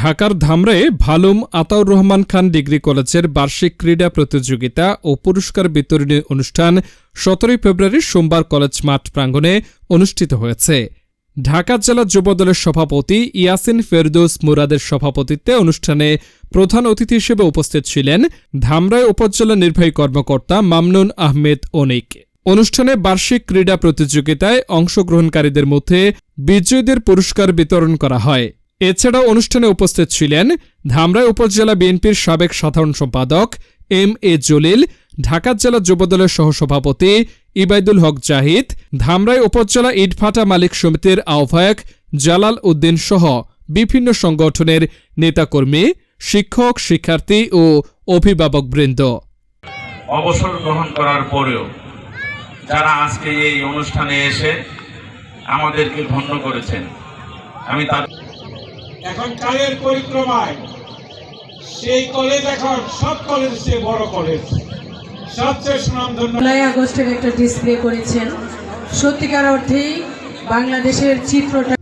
ঢাকার ধামরায় ভালুম আতাউর রহমান খান ডিগ্রি কলেজের বার্ষিক ক্রীড়া প্রতিযোগিতা ও পুরস্কার বিতরণী অনুষ্ঠান সতেরোই ফেব্রুয়ারি সোমবার কলেজ মাঠ প্রাঙ্গণে অনুষ্ঠিত হয়েছে। ঢাকা জেলা যুবদলের সভাপতি ইয়াসিন ফেরদৌস মুরাদের সভাপতিত্বে অনুষ্ঠানে প্রধান অতিথি হিসেবে উপস্থিত ছিলেন ধামরাই উপজেলা নির্বাহী কর্মকর্তা মামনুন আহমেদ অনিক। অনুষ্ঠানে বার্ষিক ক্রীড়া প্রতিযোগিতায় অংশগ্রহণকারীদের মধ্যে বিজয়ীদের পুরস্কার বিতরণ করা হয়। এছাড়াও অনুষ্ঠানে উপস্থিত ছিলেন ধামরাই উপজেলা বিএনপির সাবেক সাধারণ সম্পাদক এম এ জলিল, ঢাকা জেলা যুবদলের সহসভাপতি ইবাইদুল হক জাহিদ, ধামরাই উপজেলা ইটভাটা মালিক সমিতির আহ্বায়ক জালাল উদ্দিন সহ বিভিন্ন সংগঠনের নেতাকর্মী, শিক্ষক, শিক্ষার্থী ও অভিভাবকবৃন্দ। অবসর গ্রহণ করার পরেও যারা আজকে এই অনুষ্ঠানে এসে আমাদেরকে ধন্য করেছেন, আমি তাদের এখন কালের পরিক্রমায়। সেই কলেজ এখন সব কলেজ সে বড় কলেজ সবচেয়ে সুনামধন্য জুলাই আগস্টের একটা ডিসপ্লে করেছেন। সত্যিকার অর্থেই বাংলাদেশের চিত্রটা